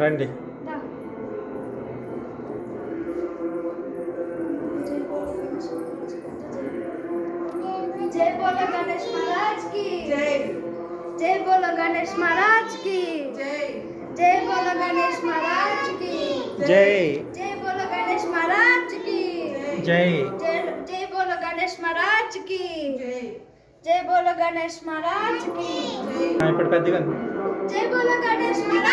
రండి. జై బోలో గణేష్ మహారాజ్కి జై. జై బోలో గణేష్ మహారాజ్కి జై. జై బోలో గణేష్ మహారాజ్కి జై. జై బోలో గణేష్ మహారాజ్కి జై జై బోలో గణేష్ మహారాజ్కి జై బోలో గణేష్ మహారాజ్కి ఇప్పుడు పెద్దగా జై బోలో గణేష్ మహారాజ్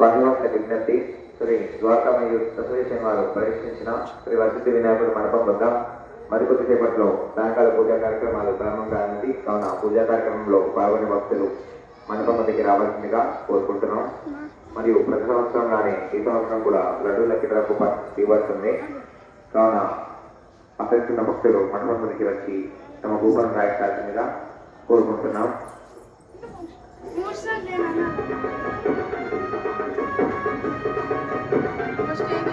కాన్వాస్ విజ్ఞప్తి శ్రీ ద్వారకామయ్య అసోసియేషన్ వారు పరీక్షించిన శ్రీ వసతి వినాయకుడు మండపం వద్ద మరికొద్ది సేపట్లో సాయంకాల పూజా కార్యక్రమాలు ప్రారంభం కానుంది కావున పూజా కార్యక్రమంలో పాల్గొనే భక్తులు మండపం వద్దకి రావాల్సిందిగా కోరుకుంటున్నాం మరియు ప్రతి సంవత్సరం కానీ ఈ సంవత్సరం కూడా లడ్డు లక్కిడరకు ఇవ్వాల్సింది కావున అభ్యర్థున్న భక్తులు మండపం వద్దకి వచ్చి తమ భూపం రాయించాల్సిందిగా కోరుకుంటున్నాం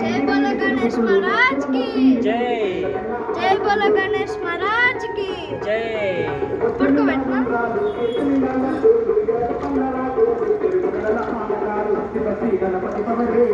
जय बोलो गणेश महाराज की। जय। जय बोलो गणेश महाराज की। जय। पड़को बैठना गणपति पवरे